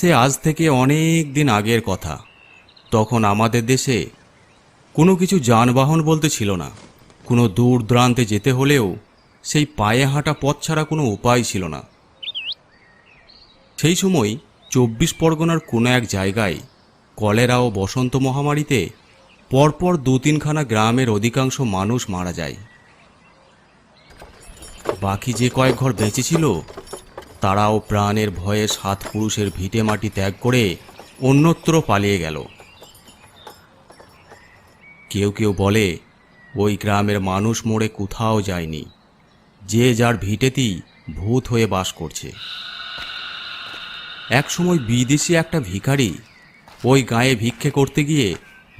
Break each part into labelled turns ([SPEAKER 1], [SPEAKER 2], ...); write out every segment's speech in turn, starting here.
[SPEAKER 1] সে আজ থেকে অনেক দিন আগের কথা। তখন আমাদের দেশে কোনো কিছু যানবাহন বলতে ছিল না। কোনো দূর দূরান্তে যেতে হলেও সেই পায়ে হাঁটা পথ ছাড়া কোনো উপায় ছিল না। সেই সময় চব্বিশ পরগনার কোনো এক জায়গায় কলেরা ও বসন্ত মহামারীতে পরপর দু তিনখানা গ্রামের অধিকাংশ মানুষ মারা যায়। বাকি যে কয়েক ঘর বেঁচে ছিল তারাও প্রাণের ভয়ে সাত পুরুষের ভিটে মাটি ত্যাগ করে অন্যত্র পালিয়ে গেল। কেউ কেউ বলে, ওই গ্রামের মানুষ মোড়ে কোথাও যায়নি। যে যার ভিটেতেই ভূত হয়ে বাস করছে। একসময় বিদেশি একটা ভিখারি ওই গায়ে ভিক্ষে করতে গিয়ে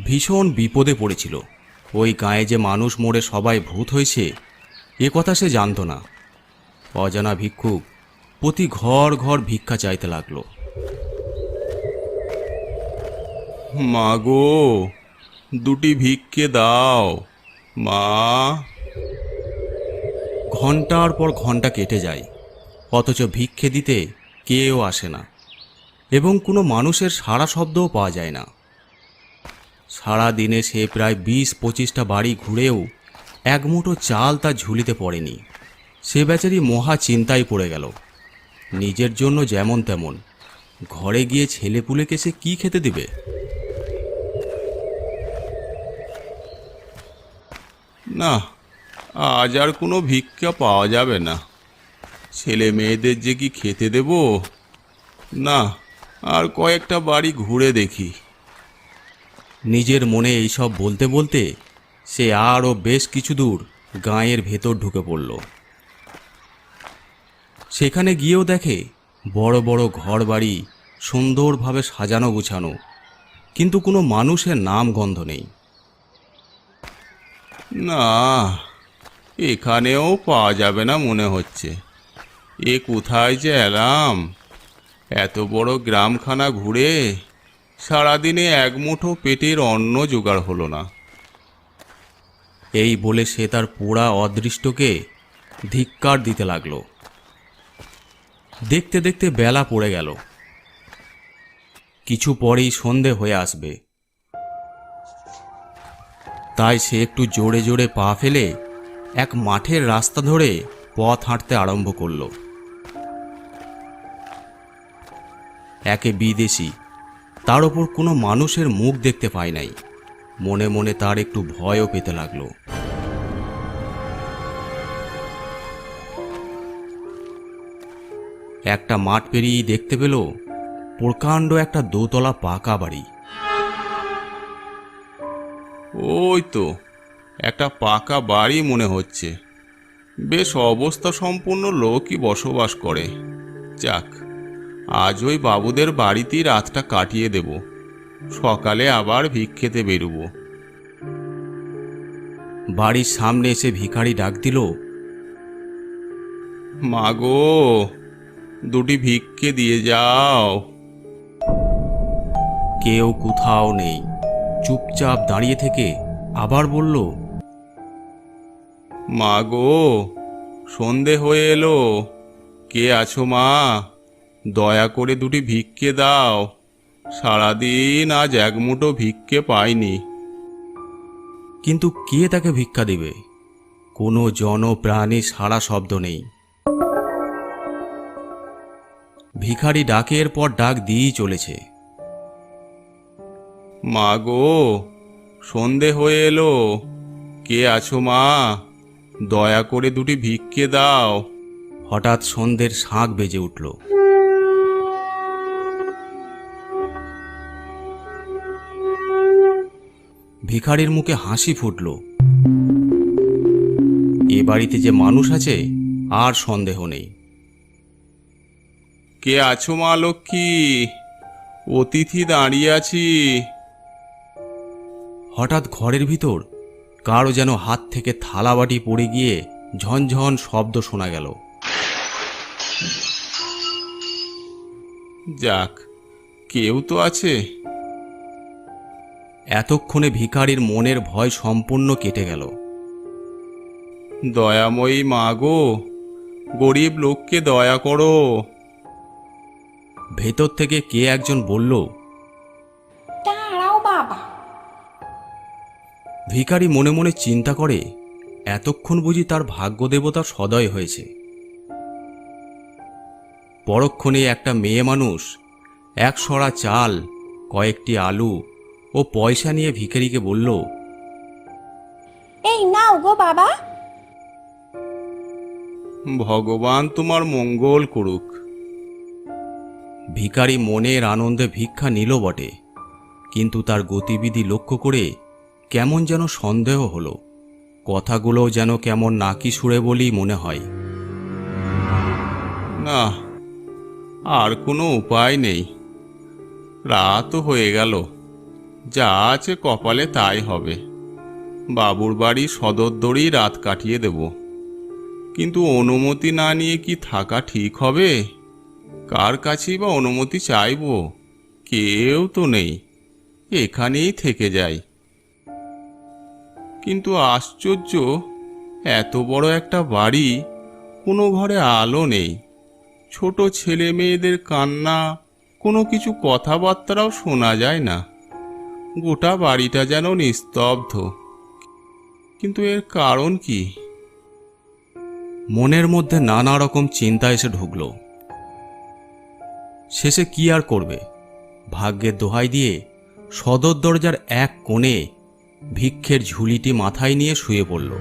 [SPEAKER 1] ভীষণ বিপদে পড়েছিল। ওই গায়ে যে মানুষ মোড়ে সবাই ভূত হয়েছে, এ কথা সে জানতো না। অজানা ভিক্ষুক প্রতি ঘর ঘর ভিক্ষা চাইতে লাগল। মাগো দুটি ভিক্ষে দাও। মা। ঘণ্টার পর ঘণ্টা কেটে যায় অথচ ভিক্ষে দিতে কেউ আসে না এবং কোনো মানুষের সারা শব্দও পাওয়া যায় না। সারা দিনে সে প্রায় বিশ পঁচিশটা বাড়ি ঘুরেও এক মুঠো চাল তার ঝুলিতে পড়েনি। সে বেচারি মহা চিন্তায় পড়ে গেল। নিজের জন্য যেমন তেমন। ঘরে গিয়ে ছেলেপুলেকে সে কি খেতে দিবে? না আজ আর কোনো ভিক্ষা পাওয়া যাবে না। ছেলে মেয়েদের যে কি খেতে দেব? না আর কয়েকটা বাড়ি ঘুরে দেখি। নিজের মনে এইসব বলতে বলতে সে আরও বেশ কিছু দূর গাঁয়ের ভেতর ঢুকে পড়ল। সেখানে গিয়েও দেখে বড় বড় ঘর বাড়ি সুন্দরভাবে সাজানো গুছানো। কিন্তু কোনো মানুষের নাম গন্ধ নেই। না, এখানেও পাওয়া যাবে না মনে হচ্ছে। এ কোথায় যে এলাম? এত বড় গ্রামখানা ঘুরে সারাদিনে এক মুঠো পেটের অন্ন জোগাড় হলো না। এই বলে সে তার পোড়া অদৃষ্টকে ধিক্কার দিতে লাগল। দেখতে দেখতে বেলা পড়ে গেল। কিছু পরেই সন্ধে হয়ে আসবে। তাই সে একটু জোরে জোরে পা ফেলে এক মাঠের রাস্তা ধরে পথ হাঁটতে আরম্ভ করল। একে বিদেশি, তার ওপর কোনো মানুষের মুখ দেখতে পায় নাই। মনে মনে তার একটু ভয়ও পেতে লাগল। একটা মাঠ পেরিয়ে দেখতে পেল প্রকাণ্ড একটা দোতলা পাকা বাড়ি। ওই তো, একটা পাকা বাড়ি মনে হচ্ছে। বেশ অবস্থা সম্পূর্ণ লোকই বসবাস করে। যাক, আজ ওই বাবুদের বাড়িতেই রাতটা কাটিয়ে দেব। সকালে আবার ভিক্ষেতে বেরুবো। বাড়ির সামনে এসে ভিখারি ডাক দিল মাগো দুটি ভিক্ষে দিয়ে যাও। কেউ কোথাও নেই। চুপচাপ দাঁড়িয়ে থেকে আবার বলল, মা গো, সন্ধে হয়ে এলো। কে আছো মা? দয়া করে দুটি ভিক্ষে দাও। সারাদিন আজ এক মুঠো ভিক্ষে পাইনি। কিন্তু কে তাকে ভিক্ষা দেবে? কোনো জনপ্রাণী সারা শব্দ নেই। ভিখারি ডাকের পর ডাক দিয়েই চলেছে। মা গো সন্ধে হয়ে এলো। কে আছো মা? দয়া করে দুটি ভিক্ষে দাও। হঠাৎ সন্ধ্যের শাঁখ বেজে উঠল। ভিখারির মুখে হাসি ফুটল। এ বাড়িতে যে মানুষ আছে আর সন্দেহ নেই। কে আছো মা লক্ষ্মী? অতিথি দাঁড়িয়ে আছি। হঠাৎ ঘরের ভিতর কারও যেন হাত থেকে থালাবাটি পড়ে গিয়ে ঝনঝন শব্দ শোনা গেল। যাক কেউ তো আছে। এতক্ষণে ভিখারির মনের ভয় সম্পূর্ণ কেটে গেল। দয়াময়ী মা গো গরিব লোককে দয়া করো। ভেতর থেকে কে একজন বলল
[SPEAKER 2] দাঁড়াও বাবা।
[SPEAKER 1] ভিখারি মনে মনে চিন্তা করে এতক্ষণ বুঝি তার ভাগ্য দেবতা সদয় হয়েছে। পরক্ষণে একটা মেয়ে মানুষ এক সরা চাল কয়েকটি আলু ও পয়সা নিয়ে ভিখারিকে বলল
[SPEAKER 2] এই নাও গো বাবা।
[SPEAKER 1] ভগবান তোমার মঙ্গল করুক। ভিখারি মনের আনন্দে ভিক্ষা নিল বটে। কিন্তু তার গতিবিধি লক্ষ্য করে কেমন যেন সন্দেহ হলো। কথাগুলো যেন কেমন নাকি সুরে বলি মনে হয়। না, আর কোনো উপায় নেই। রাত হয়ে গেল। যা আছে কপালে তাই হবে। বাবুর বাড়ি সদর রাত কাটিয়ে দেবো। কিন্তু অনুমতি না নিয়ে কি থাকা ঠিক হবে? কার কাছেই বা অনুমতি চাইব? কেউ তো নেই। এখানেই থেকে যাই। কিন্তু আশ্চর্য, এত বড় একটা বাড়ি কোনো ঘরে আলো নেই। ছোট ছেলে মেয়েদের কান্না, কোনো কিছু কথাবার্তারাও শোনা যায় না। গোটা বাড়িটা যেন নিস্তব্ধ। কিন্তু এর কারণ কি? মনের মধ্যে নানা রকম চিন্তা এসে ঢুকল। শেষে কি আর করবে? ভাগ্যের দোহাই দিয়ে সদর দরজার এক কোণে ভিক্ষের ঝুলিটি মাথায় নিয়ে শুয়ে পড়ল।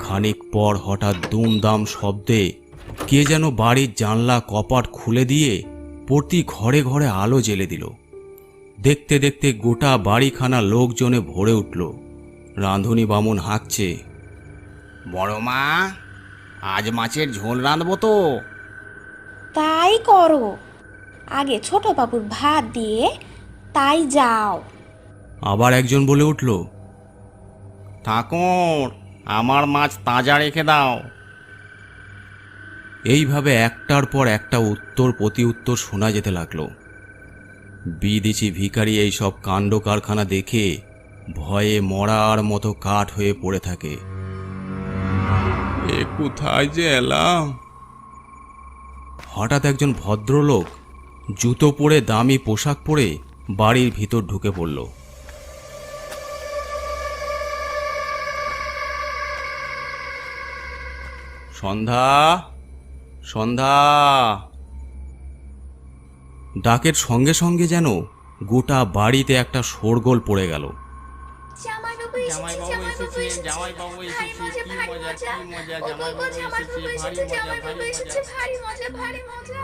[SPEAKER 1] খানিক পর হঠাৎ দুমদাম শব্দে কে যেন বাড়ির জানলা কপাট খুলে দিয়ে প্রতি ঘরে ঘরে আলো জ্বেলে দিল। দেখতে দেখতে গোটা বাড়িখানা লোকজনে ভরে উঠল। রাঁধুনি বামুন হাঁকছে
[SPEAKER 3] বড় মা আজ মাছের ঝোল রাঁধবো তো?
[SPEAKER 2] করো। আগে ছোট বাবুর ভাত দিয়ে তাই যাও।
[SPEAKER 1] আবার একজন বলে উঠল
[SPEAKER 3] ঠাকুর আমার মাছ তাজা রেখে দাও।
[SPEAKER 1] এইভাবে একটার পর একটা উত্তর প্রতি উত্তর শোনা যেতে লাগল। বিদেশি ভিখারি এই সব কাণ্ড কারখানা দেখে ভয়ে মরার মতো কাঠ হয়ে পড়ে থাকে। এ কোথায় যে এলাম? হঠাৎ একজন ভদ্রলোক জুতো পরে দামি পোশাক পরে বাড়ির ভিতর ঢুকে পড়ল। সন্ধ্যা সন্ধ্যা। ডাকের সঙ্গে সঙ্গে যেন গোটা বাড়িতে একটা শোরগোল পড়ে গেল।
[SPEAKER 2] জামাইবাবু
[SPEAKER 3] জামাইবাবু এসেছে জামাইবাবু এসেছে। কি মজা কি মজা জামাইবাবু এসেছে ভারী মজা ভারী মজা।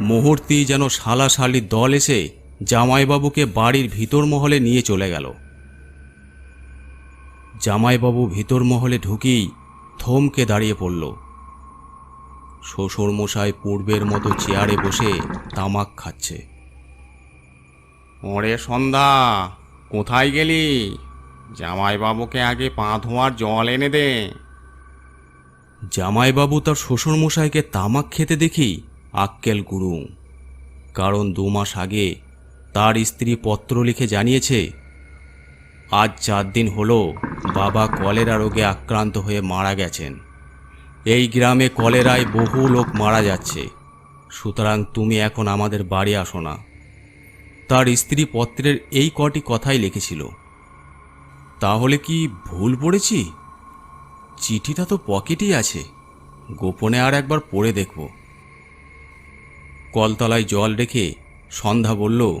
[SPEAKER 1] মুহূর্তেই যেন শালাশালির দল এসে জামাইবাবুকে বাড়ির ভিতর মহলে নিয়ে চলে গেল। জামাইবাবু ভিতর মহলে ঢুকেই থমকে দাঁড়িয়ে পড়ল। শ্বশুর মশাই পূর্বের মতো চেয়ারে বসে তামাক খাচ্ছে।
[SPEAKER 3] ওরে সন্ধ্যা! কোথায় গেলি? জামাইবাবুকে আগে পা ধোয়ার জল এনে দে।
[SPEAKER 1] জামাইবাবু তার শ্বশুর মশাইকে তামাক খেতে দেখি আক্কেল গুরু। কারণ দু মাস আগে তার স্ত্রী পত্র লিখে জানিয়েছে, আজ চার দিন হলো বাবা কলেরা রোগে আক্রান্ত হয়ে মারা গেছেন। এই গ্রামে কলেরায় বহু লোক মারা যাচ্ছে। সুতরাং তুমি এখন আমাদের বাড়ি আসো না। তার স্ত্রী পত্রের এই কটি কথাই লিখেছিল। তাহলে কি ভুল পড়েছি? চিঠিটা তো পকেটেই আছে। গোপনে আর একবার পড়ে দেখব। কলতলায় জল রেখে সন্ধ্যা বলল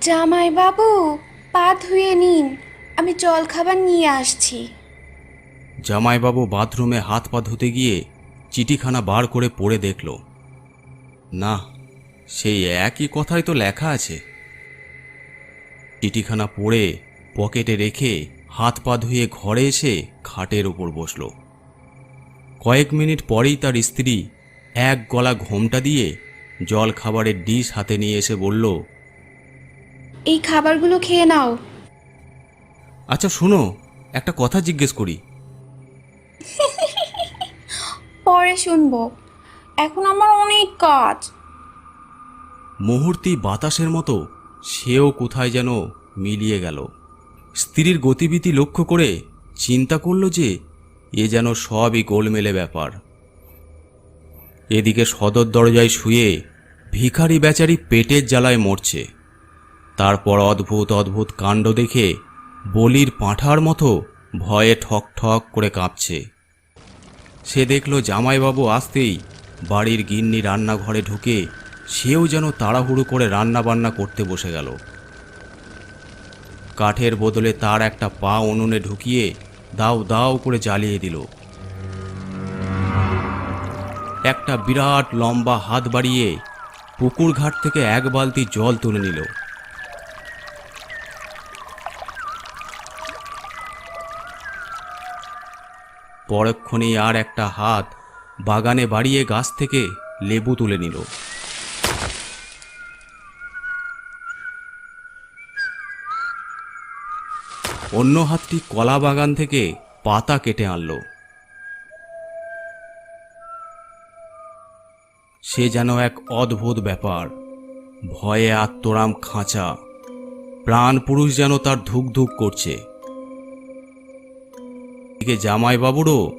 [SPEAKER 2] জামাইবাবু পা ধুয়ে নিন। আমি জল খাবার নিয়ে আসছি।
[SPEAKER 1] জামাইবাবু বাথরুমে হাত পা ধুতে গিয়ে চিঠিখানা বার করে পড়ে দেখল। না সেই একই কথাই তো লেখা আছে। চিঠিখানা পড়ে পকেটে রেখে হাত পা ধুয়ে ঘরে এসে খাটের ওপর বসল। কয়েক মিনিট পরেই তার স্ত্রী এক গলা ঘোমটা দিয়ে জল খাবারের ডিশ হাতে নিয়ে এসে বলল
[SPEAKER 2] এই খাবারগুলো খেয়ে নাও।
[SPEAKER 1] আচ্ছা শোনো একটা কথা জিজ্ঞেস করি।
[SPEAKER 2] পরে শুনব। এখন আমার অনেক কাজ।
[SPEAKER 1] মুহূর্তেই বাতাসের মতো সেও কোথায় যেন মিলিয়ে গেল। স্ত্রীর গতিবিধি লক্ষ্য করে চিন্তা করল যে, এ যেন সবই গোলমেলে ব্যাপার। এদিকে সদর দরজায় শুয়ে ভিখারি বেচারি পেটের জ্বালায় মরছে। তারপর অদ্ভুত অদ্ভুত কাণ্ড দেখে বলির পাঁঠার মতো ভয়ে ঠক ঠক করে কাঁপছে। সে দেখল জামাইবাবু আসতেই বাড়ির গিন্নি রান্নাঘরে ঢুকে সেও যেন তাড়াহুড়ো করে রান্না বান্না করতে বসে গেল। কাঠের বদলে তার একটা পা উনুনে ঢুকিয়ে দাও দাও করে জ্বালিয়ে দিল। একটা বিরাট লম্বা হাত বাড়িয়ে পুকুর ঘাট থেকে এক বালতি জল তুলে নিল। পরক্ষণেই আর একটা হাত বাগানে বাড়িয়ে গাছ থেকে লেবু তুলে নিল। অন্য হাতটি কলা বাগান থেকে পাতা কেটে আনলো। সে যেন এক অদ্ভুত ব্যাপার। ভয়ে আত্মরাম খাঁচা। প্রাণ পুরুষ যেন তার ধুক ধুক করছে। এদিকে জামাইবাবুরও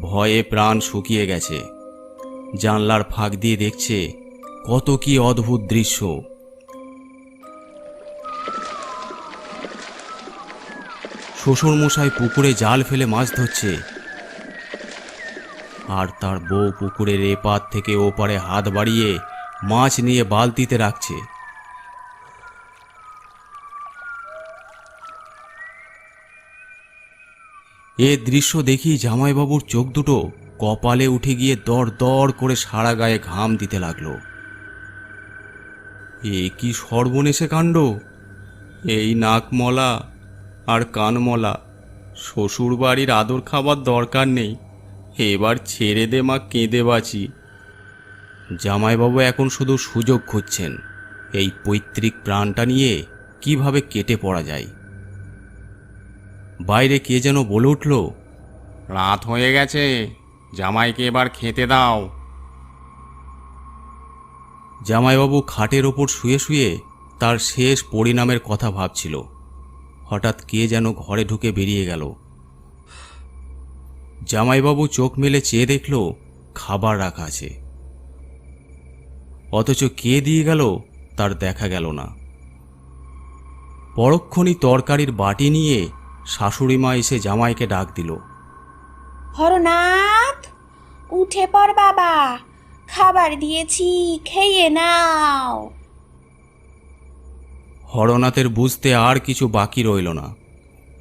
[SPEAKER 1] ভয়ে প্রাণ শুকিয়ে গেছে। জানলার ফাঁক দিয়ে দেখছে কত কি অদ্ভুত দৃশ্য। শ্বশুরমশাই পুকুরে জাল ফেলে মাছ ধরছে। আর তার বউ পুকুরের এপার থেকে ওপারে হাত বাড়িয়ে মাছ নিয়ে বালতিতে রাখছে। এ দৃশ্য দেখি জামাইবাবুর চোখ দুটো কপালে উঠে গিয়ে দর দর করে সারা গায়ে ঘাম দিতে লাগল। এ কি সর্বনেশে কাণ্ড? এই নাকমলা আর কানমলা শ্বশুর বাড়ির আদর খাবার দরকার নেই, এবার ছেড়ে দে মা কেঁদে বাঁচি। জামাইবাবু এখন শুধু সুযোগ খুঁজছেন, এই পৈতৃক প্রাণটা নিয়ে কীভাবে কেটে পড়া যায়। বাইরে কে যেন বলে উঠল,
[SPEAKER 3] রাত হয়ে গেছে, জামাইকে এবার খেতে দাও।
[SPEAKER 1] জামাইবাবু খাটের ওপর শুয়ে শুয়ে তার শেষ পরিণামের কথা ভাবছিল। হঠাৎ কে যেন ঘরে ঢুকে বেরিয়ে গেল। জামাইবাবু চোখ মেলে চেয়ে দেখল খাবার রাখা আছে। অথচ কে দিয়ে গেল তার দেখা গেল না। পরক্ষণই তরকারির বাটি নিয়ে শাশুড়িমা এসে জামাইকে ডাক দিল।
[SPEAKER 2] হরনাথ, উঠে পড় বাবা, খাবার দিয়েছি, খেয়ে নাও।
[SPEAKER 1] হরনাথের বুঝতে আর কিছু বাকি রইল না।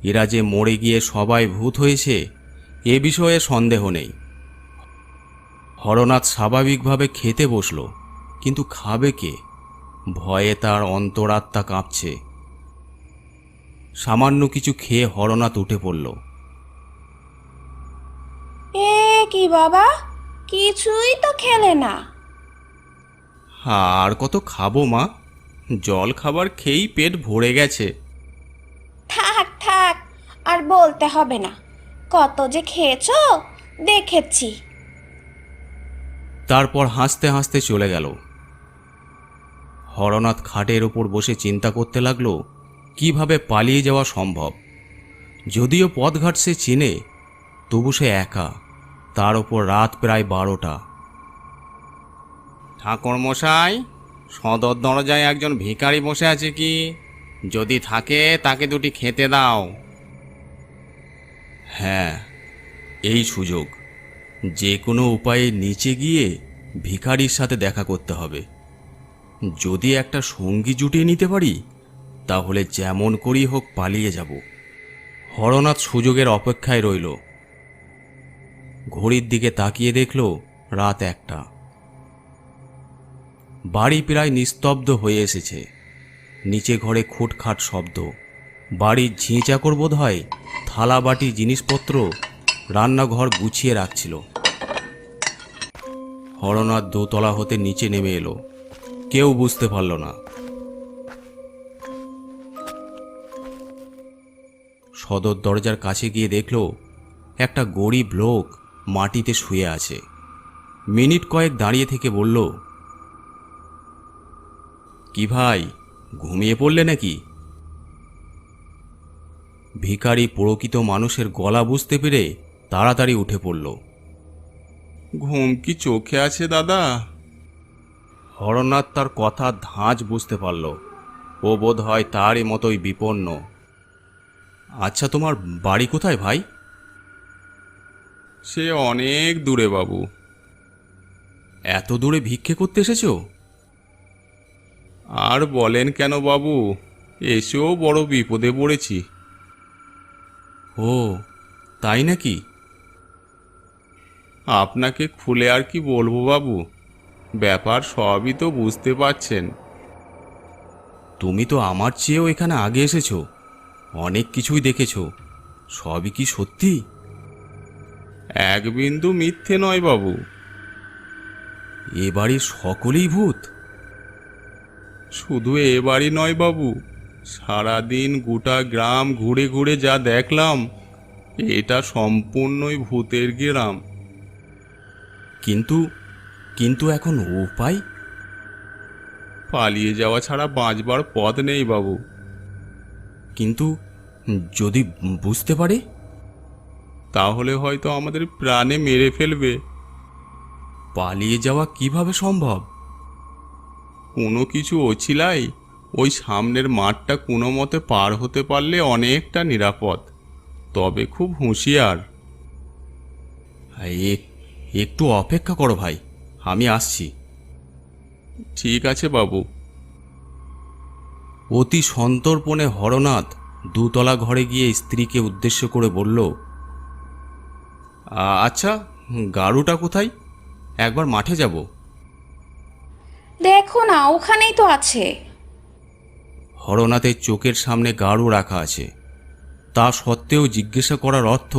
[SPEAKER 1] এরা যে মরে গিয়ে সবাই ভূত হয়েছে এ বিষয়ে সন্দেহ নেই। হরনাথ স্বাভাবিকভাবে খেতে বসল কিন্তু খাবে কে? ভয়ে তার অন্তরাত্মা কাঁপছে। সামান্য কিছু খেয়ে হরনাথ উঠে পড়ল।
[SPEAKER 2] এ কি বাবা? কিছুই তো খেলে না।
[SPEAKER 1] আর কত খাব মা? জল খাবার খেয়েই পেট ভরে গেছে।
[SPEAKER 2] থাক থাক আর বলতে হবে না। কত যে খেয়েছো দেখেছি।
[SPEAKER 1] তারপর হাসতে হাসতে চলে গেল। হরনাথ খাটের ওপর বসে চিন্তা করতে লাগল কীভাবে পালিয়ে যাওয়া সম্ভব? যদিও পথঘাট সে চিনে তবু সে একা তার ওপর রাত প্রায় বারোটা।
[SPEAKER 3] ঠাকুর মশাই সদর দরজায় একজন ভিখারি বসে আছে কি? যদি থাকে, তাকে দুটি খেতে দাও।
[SPEAKER 1] হ্যাঁ এই সুযোগ। যে কোনো উপায়ে নিচে গিয়ে ভিখারির সাথে দেখা করতে হবে। যদি একটা সঙ্গী জুটিয়ে নিতে পারি, তাহলে যেমন করেই হোক পালিয়ে যাব। হরনাথ সুযোগের অপেক্ষায় রইল। ঘড়ির দিকে তাকিয়ে দেখল রাত একটা। বাড়ি প্রায় নিস্তব্ধ হয়ে এসেছে। নিচে ঘরে খুটখাট শব্দ। বাড়ির ঝিঁচাকর বোধ হয় থালা বাটি জিনিসপত্র রান্নাঘর গুছিয়ে রাখছিল। হরনাথ দোতলা হতে নিচে নেমে এলো। কেউ বুঝতে পারল না। সদর দরজার কাছে গিয়ে দেখল, একটা গরিব লোক মাটিতে শুয়ে আছে। মিনিট কয়েক দাঁড়িয়ে থেকে বলল কি ভাই ঘুমিয়ে পড়লে নাকি? ভিখারি প্রকৃত মানুষের গলা বুঝতে পেরে তাড়াতাড়ি উঠে পড়ল। ঘুম কি চোখে আছে দাদা? হরনাথ তার কথা ধাঁচ বুঝতে পারল। ও বোধ হয় তারই মতোই বিপন্ন। আচ্ছা তোমার বাড়ি কোথায় ভাই? সে অনেক দূরে বাবু। এত দূরে ভিক্ষে করতে এসেছ? আর বলেন কেন বাবু? এসেও বড় বিপদে পড়েছি। ও, তাই নাকি? আপনাকে খুলে আর কি বলব বাবু? ব্যাপার সবই তো বুঝতে পারছেন। তুমি তো আমার চেয়েও এখানে আগে এসেছ। অনেক কিছুই দেখেছ। সবই কি সত্যি? এক বিন্দু মিথ্যে নয় বাবু। এ বাড়ির সকলেই ভূত। শুধু এ বাড়ি নয় বাবু সারাদিন গোটা গ্রাম ঘুরে ঘুরে যা দেখলাম এটা সম্পূর্ণই ভূতের গ্রাম। কিন্তু কিন্তু এখন উপায়? পালিয়ে যাওয়া ছাড়া বাঁচবার পথ নেই বাবু। কিন্তু যদি বুঝতে পারে? তাহলে হয়তো আমাদের প্রাণে মেরে ফেলবে। পালিয়ে যাওয়া কীভাবে সম্ভব? কোনো কিছু অছিলাই ওই সামনের মাঠটা কোনো মতে পার হতে পারলে অনেকটা নিরাপদ। তবে খুব হুঁশিয়ার। একটু অপেক্ষা করো ভাই আমি আসছি। ঠিক আছে বাবু। অতি সন্তর্পণে হরনাথ দুতলা ঘরে গিয়ে স্ত্রীকে উদ্দেশ্য করে বলল আচ্ছা গাড়ুটা কোথায়? একবার মাঠে যাব।
[SPEAKER 2] দেখো না, ওখানেই তো আছে।
[SPEAKER 1] হরনাথের চোখের সামনে গাড়ু রাখা আছে। তা সত্ত্বেও জিজ্ঞাসা করার অর্থ,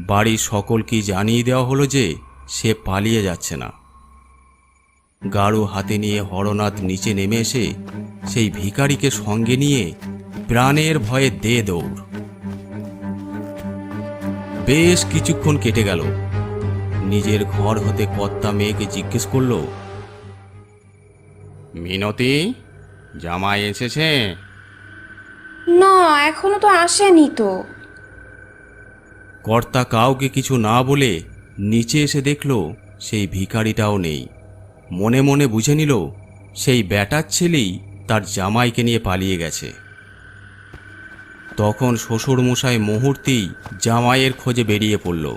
[SPEAKER 1] বাড়ির সকলকেই জানিয়ে দেওয়া হলো যে সে পালিয়ে যাচ্ছে না। গাড়ু হাতে নিয়ে হরনাথ নিচে নেমে এসে সেই ভিখারিকে সঙ্গে নিয়ে প্রাণের ভয়ে দে দৌড়। বেশ কিছুক্ষণ কেটে গেল। নিজের ঘর হতে কর্তা মেয়েকে জিজ্ঞেস করল মিনতি জামাই এসেছে।
[SPEAKER 2] না এখনও তো আসেনি তো।
[SPEAKER 1] কর্তা কাউকে কিছু না বলে নিচে এসে দেখল সেই ভিখারিটাও নেই। মনে মনে বুঝে নিল সেই ব্যাটার ছেলেই তার জামাইকে নিয়ে পালিয়ে গেছে। তখন শ্বশুরমশাই মুহূর্তেই জামাইয়ের খোঁজে বেরিয়ে পড়ল।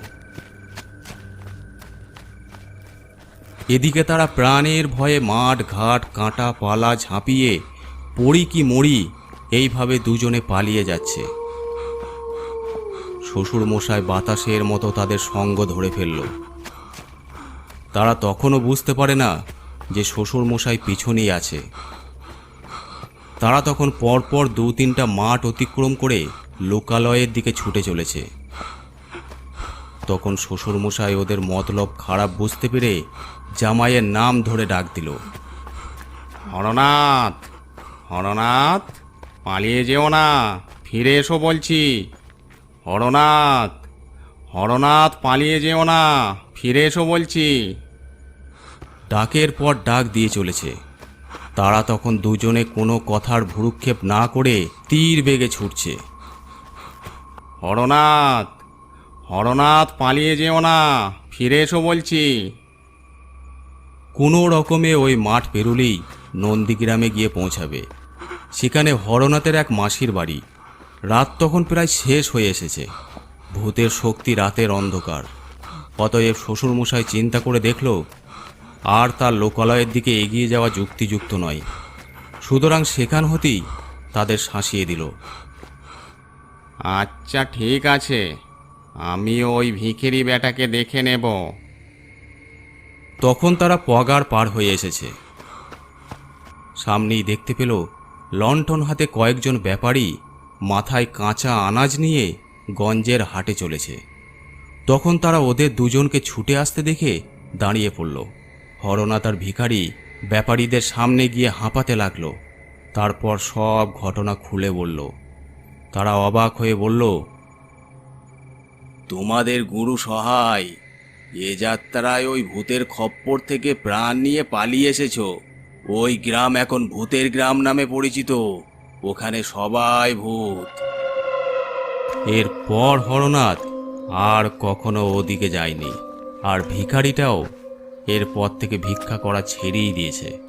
[SPEAKER 1] এদিকে তারা প্রাণের ভয়ে মাঠ, ঘাট, কাঁটা, পালা ঝাঁপিয়ে পড়ি কি মরি এইভাবে দুজনে পালিয়ে যাচ্ছে। শ্বশুর মশাই বাতাসের মতো তাদের সঙ্গ ধরে ফেলল। তারা তখনও বুঝতে পারে না যে শ্বশুর মশাই পিছনেই আছে। তারা তখন পরপর দু তিনটা মাঠ অতিক্রম করে লোকালয়ের দিকে ছুটে চলেছে। তখন শ্বশুরমশাই ওদের মতলব খারাপ বুঝতে পেরে জামাইয়ের নাম ধরে ডাক দিল। হরনাথ হরনাথ, পালিয়ে যেও না, ফিরে এসো বলছি। হরনাথ হরনাথ, পালিয়ে যেও না, ফিরে এসো বলছি। ডাকের পর ডাক দিয়ে চলেছে। তারা তখন দুজনে কোনো কথার ভুরুক্ষেপ না করে তীর বেগে ছুটছে। হরনাথ হরনাথ, পালিয়ে যেও না। ফিরে এসো বলছি। কোনো রকমে ওই মাঠ পেরুলেই নন্দীগ্রামে গিয়ে পৌঁছাবে। সেখানে হরনাথের এক মাসির বাড়ি। রাত তখন প্রায় শেষ হয়ে এসেছে। ভূতের শক্তি রাতের অন্ধকার। অতএব শ্বশুরমশাই চিন্তা করে দেখল, আর তার লোকালয়ের দিকে এগিয়ে যাওয়া যুক্তিযুক্ত নয়। সুতরাং সেখান হতেই তাদের শাসিয়ে দিল। আচ্ছা ঠিক আছে। আমি ওই ভিখিরি বেটাকে দেখে নেব। তখন তারা পগার পার হয়ে এসেছে। সামনেই দেখতে পেল লণ্ঠন হাতে কয়েকজন ব্যাপারী মাথায় কাঁচা আনাজ নিয়ে গঞ্জের হাটে চলেছে। তখন তারা ওদের দুজনকে ছুটে আসতে দেখে দাঁড়িয়ে পড়ল। হরনাথ তার ভিখারি ব্যাপারীদের সামনে গিয়ে হাঁপাতে লাগল। তারপর সব ঘটনা খুলে বলল। তারা অবাক হয়ে বলল তোমাদের গুরু সহায়। এ যাত্রায় ওই ভূতের খপ্পর থেকে প্রাণ নিয়ে পালিয়ে এসেছ। ওই গ্রাম এখন ভূতের গ্রাম নামে পরিচিত। ওখানে সবাই ভূত। এরপর হরনাথ আর কখনো ওদিকে যায়নি।
[SPEAKER 4] আর ভিখারিটাও এরপর থেকে ভিক্ষা করা ছেড়েই দিয়েছে।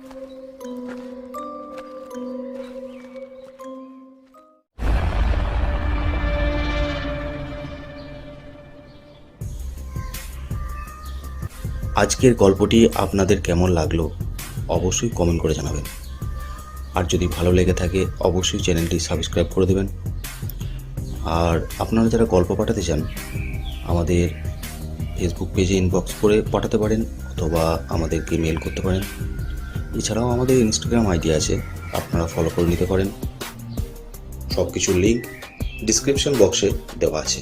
[SPEAKER 1] আজকের গল্পটি আপনাদের কেমন লাগল অবশ্যই কমেন্ট করে জানাবেন। আর যদি ভালো লেগে থাকে, অবশ্যই চ্যানেলটি সাবস্ক্রাইব করে দেবেন। আর আপনারা যারা গল্প পাঠাতে চান, আমাদের ফেসবুক পেজে ইনবক্স করে পাঠাতে পারেন অথবা আমাদেরকে মেল করতে পারেন। এছাড়াও আমাদের ইনস্টাগ্রাম আইডি আছে, আপনারা ফলো করে নিতে পারেন। সব কিছুর লিঙ্ক ডিসক্রিপশন বক্সে দেওয়া আছে।